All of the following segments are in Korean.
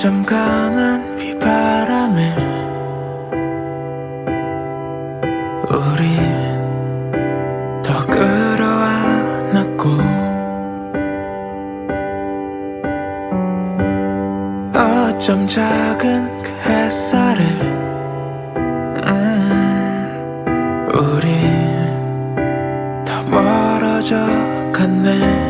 어쩜 강한 비바람에 우린 더 끌어안았고 어쩜 작은 그 햇살에 음, 우린 더 멀어져 갔네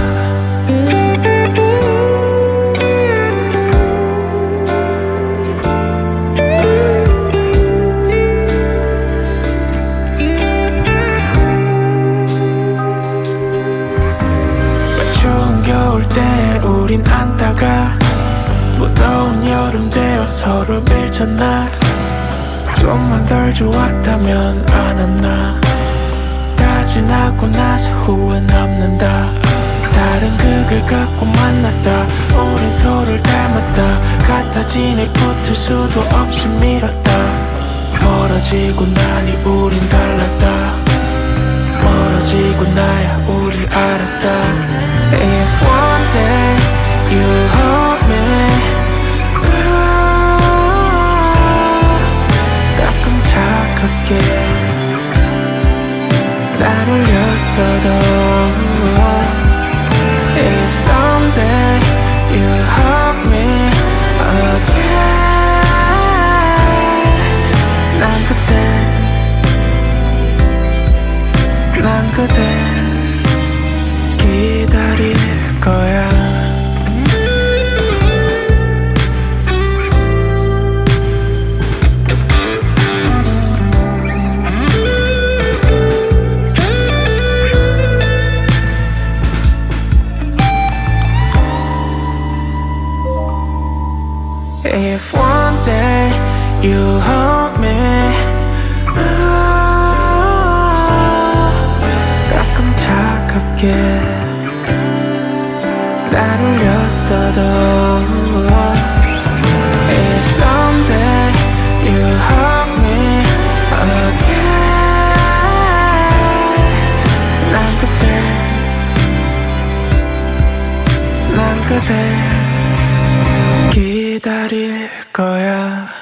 추운 겨울 때 우린 안다가 무더운 여름 되어 서로 밀쳤나? 좀만 덜 좋았다면 안 왔나? 다 지나고 나서 후회 남는다. 다른 그걸 갖고 만났다. 우린 서로를 닮았다. 같아지니 붙을 수도 없이 밀었다. 멀어지고 나니 우린 달랐다. 멀어지고 나야 우릴 알았다 울렸어도 If someday you hug me again 난 그때 난 그대 If one day you hold me 아, 가끔 차갑게 you hug me again 난 그대 기다릴 거야